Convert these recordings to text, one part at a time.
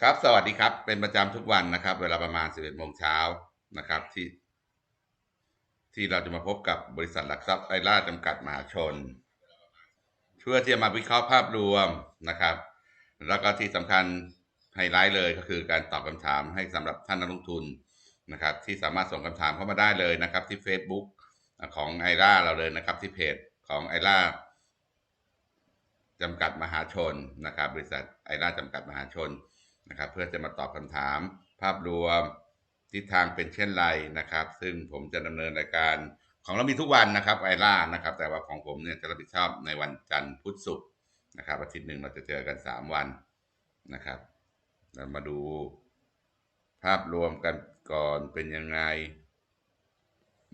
ครับสวัสดีครับ เป็นประจำทุกวันนะครับ เวลาประมาณ 11โมงเช้านะครับ ที่ที่เราจะมาพบกับบริษัทหลักทรัพย์ไอร่าจำกัดมหาชน เพื่อที่จะมาวิเคราะห์ภาพรวมนะครับ แล้วก็ที่สำคัญไฮไลท์เลยก็คือการตอบคำถามให้สำหรับท่านนักลงทุนนะครับ ที่สามารถส่งคำถามเข้ามาได้เลยนะครับ ที่ Facebook ของไอร่าเราเลยนะครับ ที่เพจของไอร่าจำกัดมหาชนนะครับ บริษัทไอร่าจำกัดมหาชน นะครับเพื่อจะมาตอบคำถามภาพรวมทิศทางเป็นเช่นไรนะครับ ซึ่งผมจะดำเนินรายการของเรามีทุกวันนะครับไอร่านะครับ แต่ว่าของผมเนี่ยจะรับผิดชอบในวันจันทร์พุธศุกร์นะครับอาทิตย์หนึ่งเราจะเจอกันสามวันนะครับเรามาดูภาพรวมกันก่อนเป็นยังไง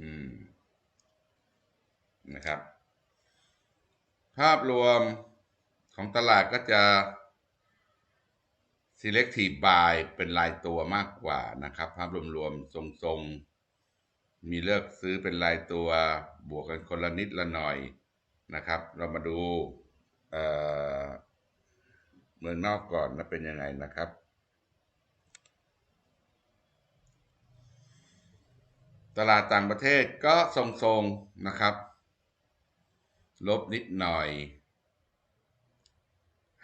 อืม นะครับ ภาพรวมของตลาดก็จะ selective buy เป็นรายตัวมากกว่านะครับ ภาพรวมๆ ทรงๆ มีเลือกซื้อเป็นรายตัวบวกกันคนละนิดละหน่อยนะครับ เรามาดูเเมืองนอกก่อนนะเป็นยังไงนะครับตลาดต่างประเทศก็ทรงๆนะครับ ลบนิดหน่อย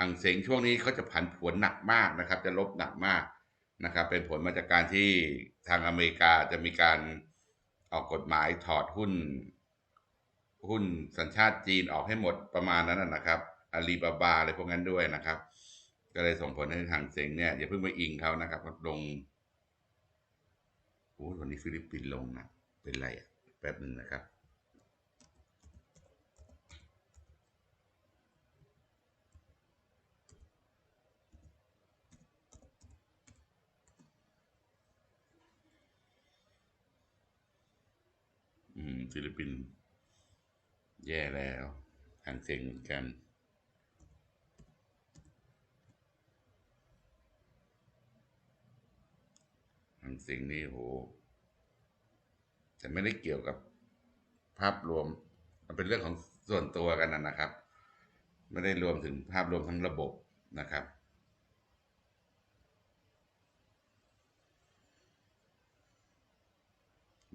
ห่างเสงช่วงนี้เขาจะผันผวนหนักมากนะครับ จะลบหนักมากนะครับ เป็นผลมาจากการที่ทางอเมริกาจะมีการออกกฎหมายถอดหุ้น หุ้นสัญชาติจีนออกให้หมดประมาณนั้นนะครับอาลีบาบาอะไรพวกนั้นด้วยนะครับ ก็เลยส่งผลให้ทางเสงเนี่ยอย่าเพิ่งไปอิงเขานะครับลงโอ้วันนี้ฟิลิปปินส์ลงนะเป็นไรอะแป๊บหนึ่งนะครับ ฟิลิปปินส์แย่แล้วทางเซ็งเหมือนกันทางเซ็งนี่โหแต่ไม่ได้เกี่ยวกับภาพรวม มันเป็นเรื่องของส่วนตัวกันนะครับ ไม่ได้รวมถึงภาพรวมทั้งระบบนะครับ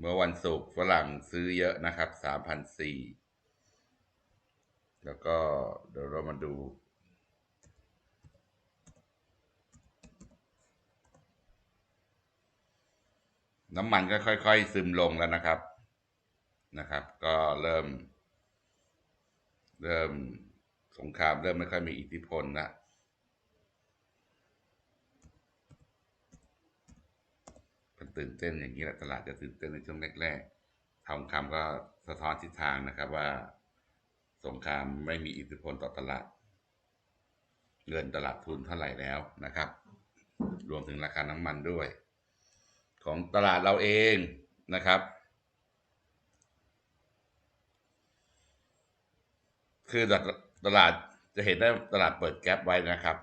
เมื่อวันศุกร์ฝรั่งซื้อเยอะนะครับสามพันสี่แล้วก็เดี๋ยวเรามาดู น้ำมันก็ค่อยๆ ซึมลงแล้วนะครับนะครับ ก็เริ่ม เริ่มสงครามเริ่มไม่ค่อยมีอิทธิพลนะ ตื่นเต้นอย่างนี้แหละตลาดจะตื่นเต้นในช่วงแรกๆทองคำก็สะท้อนทิศทางนะครับว่า สงครามไม่มีอิทธิพลต่อตลาด เงินตลาดทุนเท่าไหร่แล้วนะครับ รวมถึงราคาน้ำมันด้วย ของตลาดเราเองนะครับคือตลาดจะเห็นได้ตลาดเปิดแก๊ปไว้นะครับ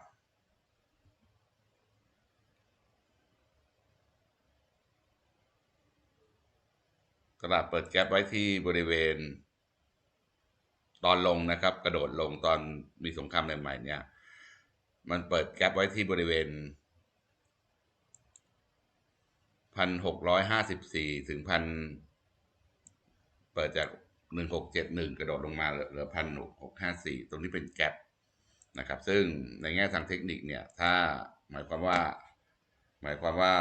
ลาดเปิดแก๊ปไว้ที่บริเวณ ตอนลงนะครับ กระโดดลงตอนมีสงครามใหม่ๆเนี่ย มันเปิดแก๊ปไว้ที่บริเวณพันหกร้อยห้าสิบสี่ถึงพันเปิดจากหนึ่งหกเจ็ดหนึ่งกระโดดลงมาเหลือพันหกห้าสี่ตรงนี้เป็นแก๊ปนะครับ ซึ่งในแง่ทางเทคนิคเนี่ย ถ้าหมายความว่า หมายความว่า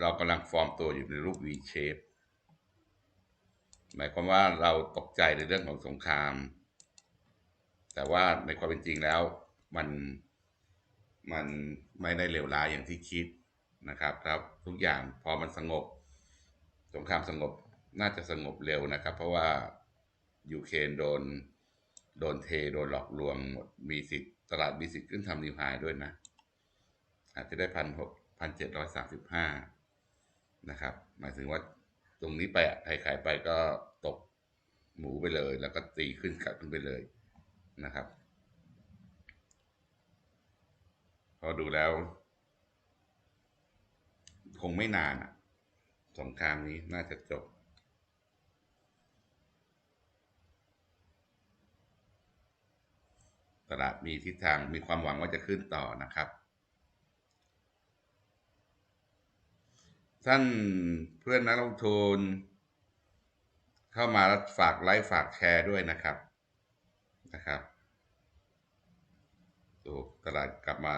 เรากำลังฟอร์มตัวอยู่ในรูป V shape หมายความว่าเราตกใจในเรื่องของสงคราม แต่ว่าในความเป็นจริงแล้วมันมันไม่ได้เลวร้ายอย่างที่คิดนะครับครับทุกอย่างพอมันสงบ สงครามสงบน่าจะสงบเร็วนะครับ เพราะว่ายูเครนโดนโดนเทโดนหลอกลวงหมดมีสิทธิ์ตลาดมีสิทธิ์ขึ้นทำนิวไฮด้วยนะ อาจจะได้พันหกพันเจ็ดร้อยสามสิบห้า นะครับ หมายถึงว่าตรงนี้ไปใครขายไปก็ตกหมูไปเลย แล้วก็ตีขึ้นกลับขึ้นไปเลยนะครับพอดูแล้ว คงไม่นานสงครามนี้น่าจะจบ ตลาดมีทิศทางมีความหวังว่าจะขึ้นต่อนะครับ ท่านเพื่อนนักลงทุน เข้ามาแล้วฝากไลค์ฝากแชร์ด้วยนะครับนะครับดูตลาดกลับมา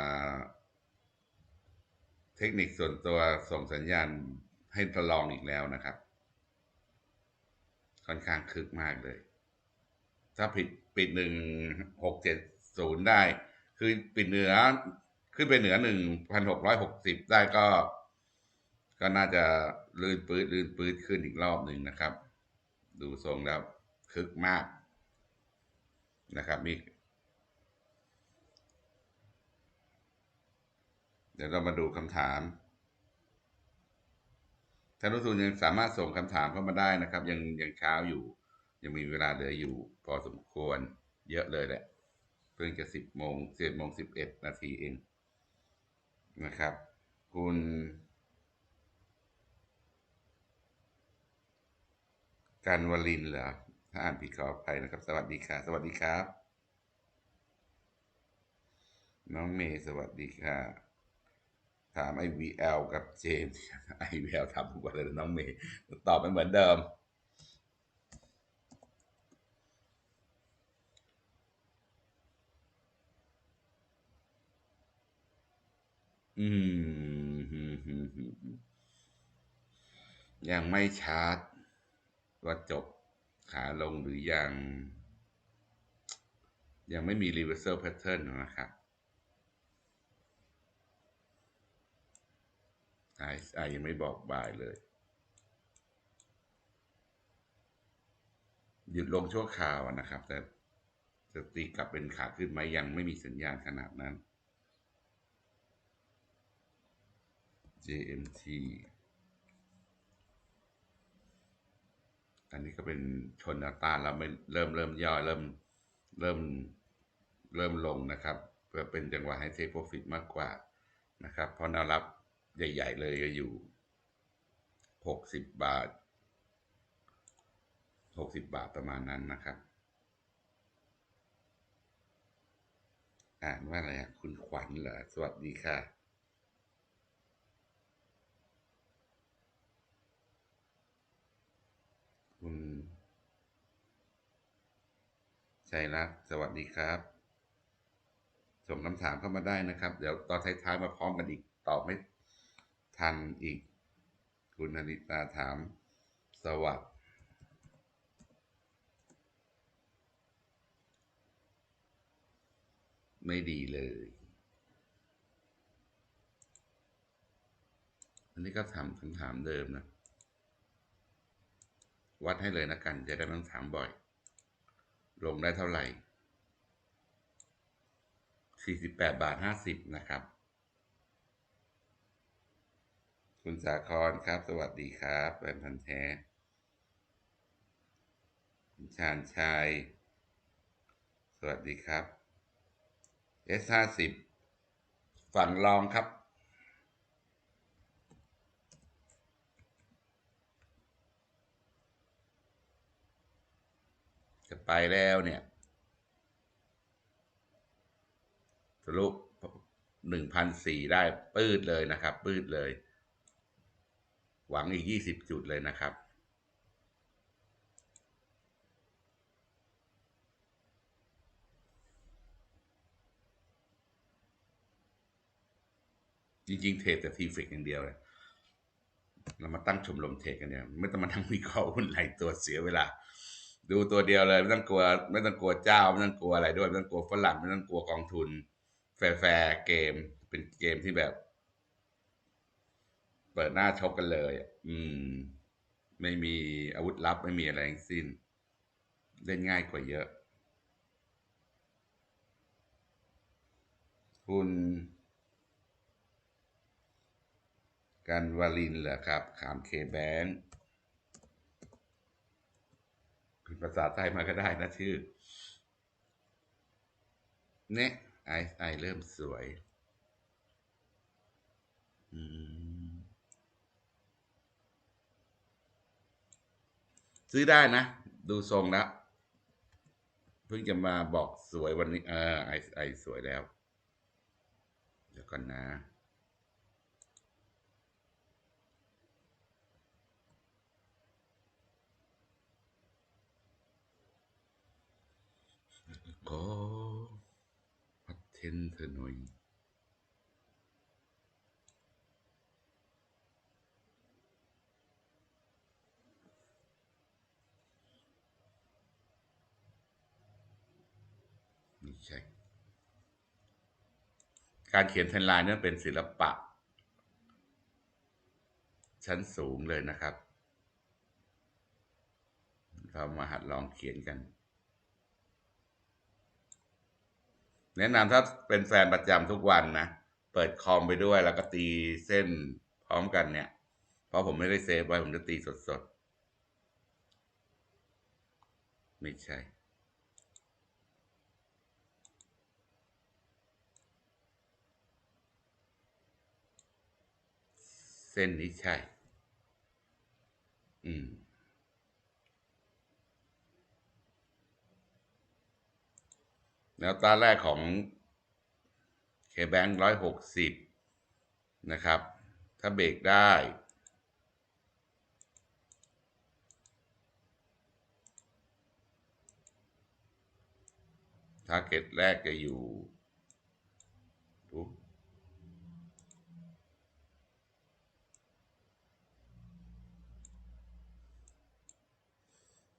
เทคนิคส่วนตัวส่งสัญญาณให้ทดลองอีกแล้วนะครับ ค่อนข้างคึกมากเลย ถ้าผิดปิดหนึ่งหกเจ็ดศูนย์ได้ คือปิดเหนือขึ้นไปเหนือหนึ่งพันหกร้อยหกสิบได้ก็ ก็น่าจะลื่นปืดลื่นปืดขึ้นอีกรอบหนึ่งนะครับ ดูทรงแล้วคึกมากนะครับมีเดี๋ยวเรามาดูคำถามท่านผู้ชมยังสามารถส่งคำถามเข้ามาได้นะครับ ยังยังเช้าอยู่ ยังมีเวลาเหลืออยู่ พอสมควร เยอะเลยแหละเพิ่งจะสิบโมงเจ็ดโมงสิบเอ็ดนาทีเองนะครับ คุณ การวลินเหรอ ถ้าอ่านผิดขออภัยนะครับ สวัสดีค่ะ สวัสดีครับ น้องเมย์สวัสดีค่ะ ถามไอวีเอลกับเจมส์ไอวีเอลถามทุกวันเลยน้องเมย์ตอบไม่เหมือนเดิมอืม ยังไม่ชาร์จ ว่าจบขาลงหรือยัง ยังไม่มี reversal pattern นะครับ RSI ยังไม่บอกบายเลย หยุดลงชั่วคราวนะครับ แต่จะตีกลับเป็นขาขึ้นไหมยังไม่มีสัญญาณขนาดนั้น JMT อันนี้ก็เป็นชนต้านแล้วไม่เริ่มเริ่มย่อเริ่มเริ่มเริ่มลงนะครับเพื่อเป็นจังหวะให้เทคโปรฟิตมากกว่านะครับ เพราะแนวรับใหญ่ ๆ เลยก็อยู่หกสิบบาทหกสิบบาทประมาณนั้นนะครับอ่านว่าอะไรคุณขวัญเหรอ สวัสดีค่ะ คุณ ชัยรัตน์สวัสดีครับ ส่งคำถามเข้ามาได้นะครับ เดี๋ยวตอนท้ายๆมาพร้อมกันอีกตอบไม่ทันอีก คุณอนิตาถาม สวัสดีไม่ดีเลย อันนี้ก็ถามคำถามเดิมนะ วัดให้เลยนะกัน จะได้ไม่ต้องถามบ่อย ลงได้เท่าไหร่ 48 บาท 50 นะครับ คุณสาครครับ สวัสดีครับแฟนพันธ์แท้คุณชาญชัยสวัสดีครับ S ห้าสิบฝั่งรองครับ ไปแล้วเนี่ยทะลุหนึ่งพันสี่ได้ปืดเลยนะครับ ปืดเลย หวังอีกยี่สิบจุดเลยนะครับ จริงๆ เทรดแต่ทีฟิกอย่างเดียวเลยเรามาตั้งชมรมเทรดกันเนี่ย ไม่ต้องมาทั้งวิเคราะห์หุ้นหลายตัวเสียเวลา ดูตัวเดียวเลยไม่ต้องกลัว ไม่ต้องกลัวเจ้าไม่ต้องกลัวอะไรด้วยไม่ต้องกลัวฝรั่งไม่ต้องกลัวกองทุน แฟร์เกม เป็นเกมที่แบบ เปิดหน้าชกกันเลย อืม ไม่มีอาวุธลับไม่มีอะไรทั้งสิ้น เล่นง่ายกว่าเยอะ คุณกันวาลินเหรอครับขามเคแบง พิมพ์ภาษาไทยมาก็ได้นะชื่อ เนี่ยไอไอเริ่มสวย อืม ซื้อได้นะ ดูทรงแล้ว เพิ่งจะมาบอกสวยวันนี้ เออไอไอสวยแล้ว เดี๋ยวก่อนนะ พัดเทนเธอหน่อยไม่ใช่ การเขียนเทนลน์เนี่เป็นศิลปะ ชั้นสูงเลยนะครับ เรามาหัดลองเขียนกัน แนะนำถ้าเป็นแฟนประจำทุกวันนะ เปิดคอมไปด้วยแล้วก็ตีเส้นพร้อมกันเนี่ย เพราะผมไม่ได้เซฟไว้ผมจะตีสดๆ ไม่ใช่เส้นนี้ใช่ อืม แล้วตาแรกของเคแบงร้อยหกสิบนะครับ ถ้าเบรกได้ ทาร์เก็ตแรกจะอยู่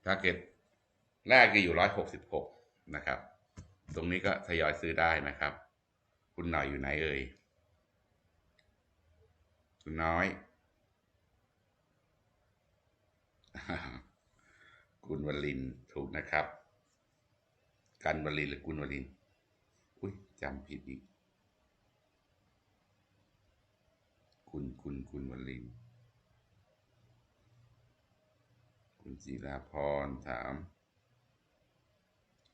ทาร์เก็ตแรกจะอยู่ร้อยหกสิบหกนะครับ ตรงนี้ก็ทยอยซื้อได้นะครับ คุณหน่อยอยู่ไหนเอ่ย คุณน้อย คุณวลินถูกนะครับ กันวลินหรือคุณวลิน อุ้ยจำผิดอีก คุณคุณคุณวลิน คุณจีราพรถาม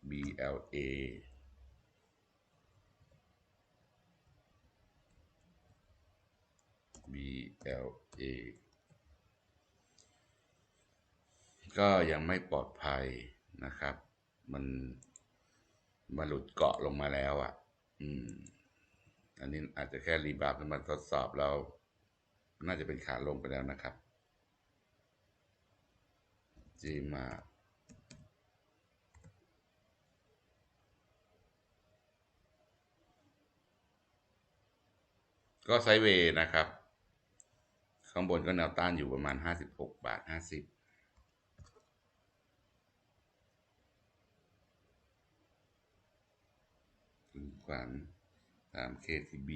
BLA BLA ก็ยังไม่ปลอดภัยนะครับ มันมาหลุดเกาะลงมาแล้วอะ่ะ อืม อันนี้อาจจะแค่รีบาร์มาทดสอบแล้วน่าจะเป็นขาลงไปแล้วนะครับจีมา ก็ไซเวย์นะครับ ข้างบนก็แนวต้านอยู่ประมาณ 56 บาท 50คุณขวัญตาม KTB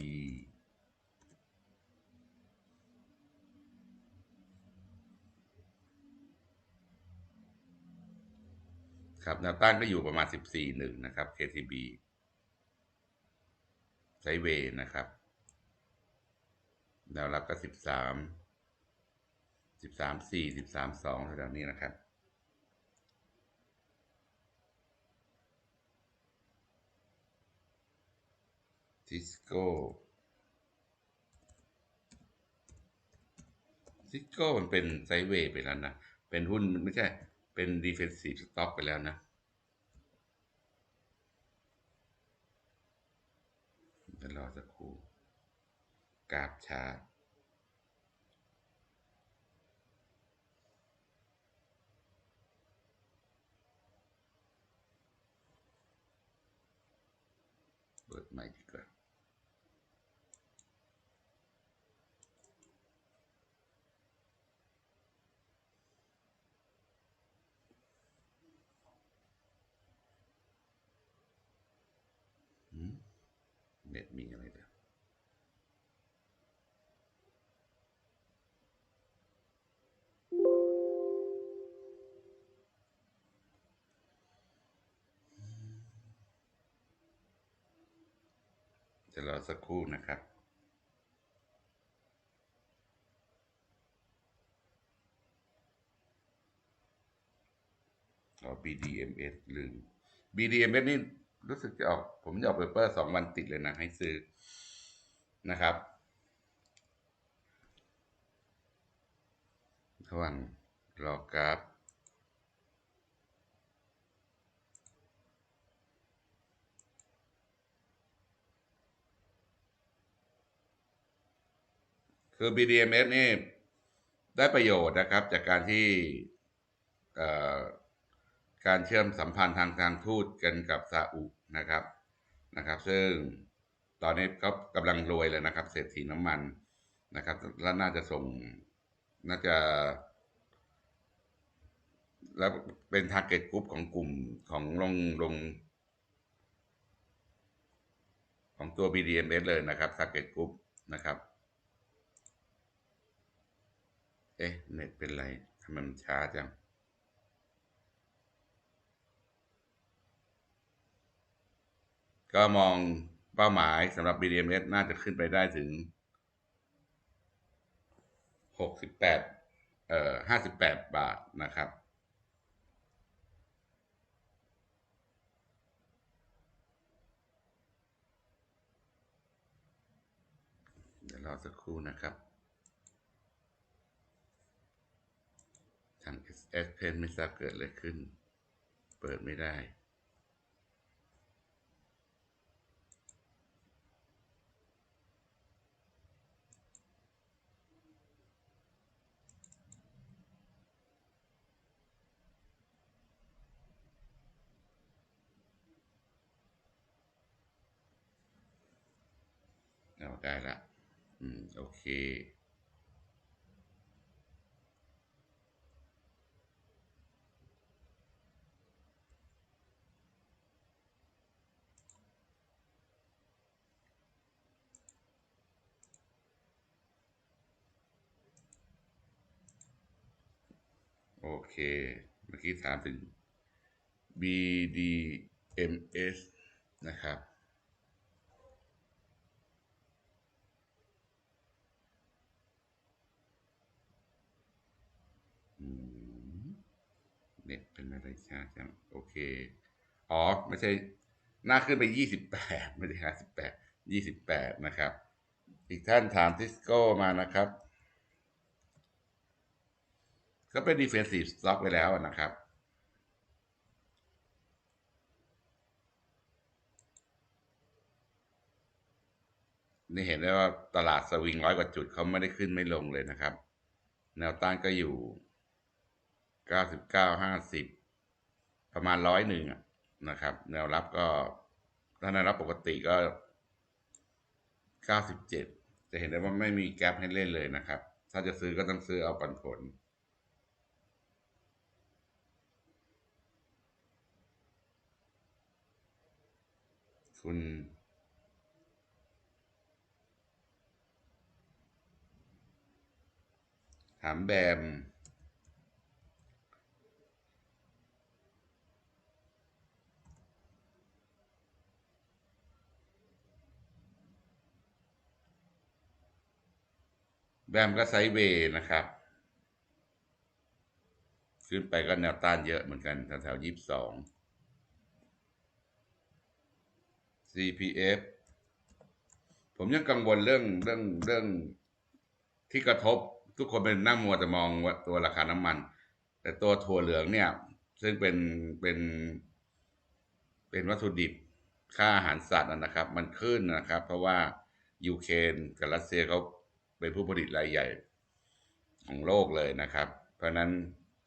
ครับแนวต้านก็อยู่ประมาณ 14หนึ่งนะครับ KTB ไซเวย์นะครับ แนวรับก็สิบสามสิบสามสี่สิบสามสองแถวนี้นะครับ ทิสโก้ทิสโก้มันเป็นไซเวย์ไปแล้วนะ เป็นหุ้นไม่ใช่ เป็นดีเฟนซีฟสต็อกไปแล้วนะเดี๋ยวรอสักครู่ กราบชาเปิดใหม่ดีกว่าหืมเน็ตมีอะไรเดี๋ย จะรอสักครู่นะครับอ๋อ BDMS ลืม BDMS นี่รู้สึกจะออก ผมจะออกเปเปอร์สองวันติดเลยนะ ให้ซื้อนะครับระหว่างรอกราฟ คือ BDMs นี่ได้ประโยชน์นะครับ จากการที่การเชื่อมสัมพันธ์ทางทางทูตกันกับซาอุนะครับนะครับ ซึ่งตอนนี้เขากำลังรวยเลยนะครับ เศรษฐีน้ำมันนะครับแล้วน่าจะส่งน่าจะ แล้วเป็นทาร์เก็ตกรุ๊ปของกลุ่มของลงลง ของตัว BDMs เลยนะครับ target group นะครับ เอ๊ะเน็ตเป็นไรทำไมมันช้าจังก็มองเป้าหมายสำหรับ BDMs น่าจะขึ้นไปได้ถึง 68 เอ่อ 58 บาทนะครับ เดี๋ยวรอสักครู่นะครับ ทาง S Pen ไม่ทราบเกิดอะไรขึ้น เปิดไม่ได้ เอาได้ละ อืม โอเค โอเค เมื่อกี้ถามถึง BDMS นะครับ เน็ตเป็นอะไรช้าจัง โอเค อ๋อ ไม่ใช่ หน้าขึ้นไปยี่สิบแปดไม่ได้ห้าสิบแปดยี่สิบแปดนะครับ อีกท่านถามทิสโก้มานะครับ ก็เป็น defensive stock ไปแล้วนะครับ นี่เห็นได้ว่าตลาดสวิงร้อยกว่าจุดเขาไม่ได้ขึ้นไม่ลงเลยนะครับ แนวต้านก็อยู่เก้าสิบเก้าห้าสิบประมาณร้อยหนึ่งนะครับ แนวรับก็ถ้าแนวรับปกติก็เก้าสิบเจ็ดจะเห็นได้ว่าไม่มีแกลบให้เล่นเลยนะครับ ถ้าจะซื้อก็ต้องซื้อเอาปันผล คุณถามแบม แบมก็ไซเวย์นะครับ ขึ้นไปก็แนวต้านเยอะเหมือนกันแถวๆยี่สิบสอง CPF ผมยังกังวลเรื่องเรื่องเรื่องที่กระทบทุกคนเป็นนั่งมัวแต่มองว่าตัวราคาน้ำมัน แต่ตัวถั่วเหลืองเนี่ย ซึ่งเป็นเป็นเป็นวัตถุดิบค่าอาหารสัตว์นะครับ มันขึ้นนะครับ เพราะว่ายูเครนกับรัสเซียเขาเป็นผู้ผลิตรายใหญ่ของโลกเลยนะครับ เพราะนั้น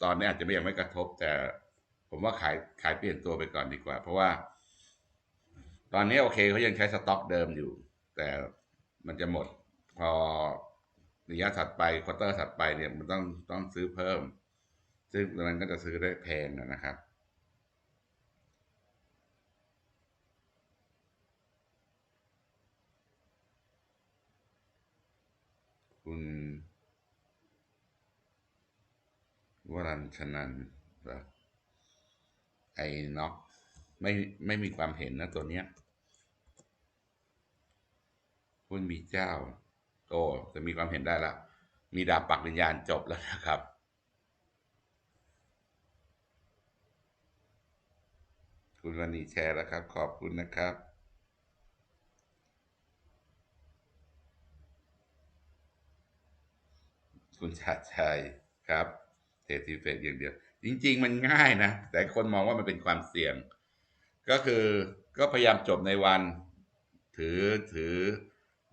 ตอนนี้อาจจะไม่ยังไม่กระทบแต่ผมว่าขายขายเปลี่ยนตัวไปก่อนดีกว่า เพราะว่า ตอนนี้โอเคเขายังใช้สต็อกเดิมอยู่ แต่มันจะหมดพอระยะถัดไปควอเตอร์ถัดไปเนี่ยมันต้องต้องซื้อเพิ่ม ซึ่งมันก็จะซื้อได้แพงนะครับคุณวรัญชนันไอ้น็อกไม่ไม่มีความเห็นนะตัวเนี้ย คุณมีเจ้าโอ้จะมีความเห็นได้แล้วมีดาบปักวิญญาณจบแล้วนะครับคุณวันนีแชร์แล้วครับ ขอบคุณนะครับ คุณชาติชัยครับเทติเฟกอย่างเดียว จริง ๆ มันง่ายนะ แต่คนมองว่ามันเป็นความเสี่ยง ก็คือก็พยายามจบในวัน ถือถือ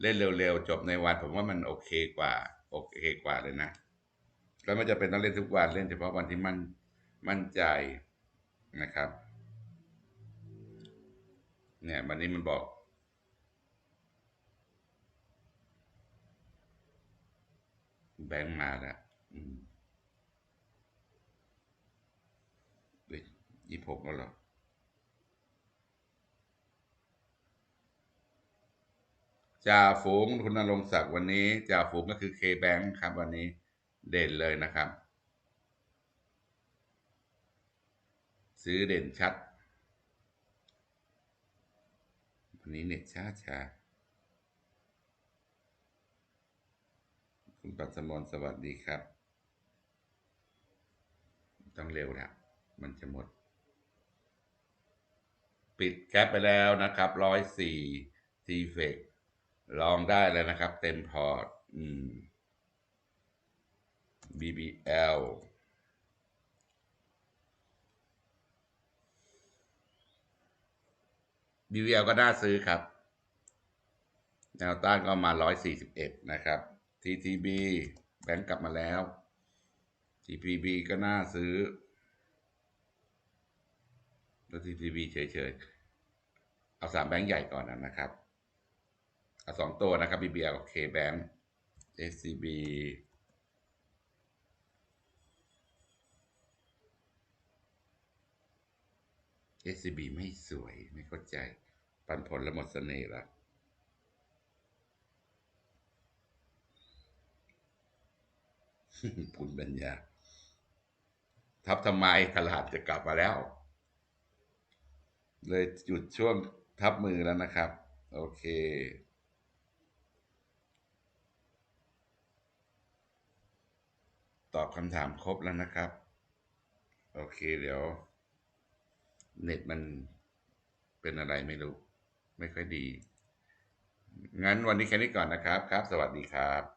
เล่นเร็วๆจบในวัน ผมว่ามันโอเคกว่าโอเคกว่าเลยนะแล้วไม่จะเป็นต้องเล่นทุกวันเล่นเฉพาะวันที่มันมั่นใจนะครับ เนี่ยวันนี้มันบอกแบงค์มาแล้วอืมยี่หกแล้วหรอ จ่าฝูงคุณนรงศักดิ์วันนี้จ่าฝูงก็คือเคแบงค์ครับวันนี้เด่นเลยนะครับ ซื้อเด่นชัด วันนี้เน็ตช้าช้าคุณปัสมรสวัสดีครับ ต้องเร็วแล้วมันจะหมด ปิดแคปไปแล้วนะครับร้อยสี่ทีเฟก ลองได้เลยนะครับ เต็มพอร์ตอืม BBL BBL ก็น่าซื้อครับ แนวต้านก็มา 141 นะครับ TTB แบงก์กลับมาแล้ว TPB ก็น่าซื้อแล้ว TTB เฉยๆ เอาสามแบงก์ใหญ่ก่อนนะครับ สองตัวนะครับ BBL กับ KBank SCB SCB ไม่สวยไม่เข้าใจ ปันผลและหมดเสน่ห์ละคุณปัญญา ทับทำไมตลาดจะกลับมาแล้ว เลยหยุดช่วงทับมือแล้วนะครับ โอเค ตอบคำถามครบแล้วนะครับ โอเคเดี๋ยว เน็ตมันเป็นอะไรไม่รู้ ไม่ค่อยดี งั้นวันนี้แค่นี้ก่อนนะครับครับ สวัสดีครับ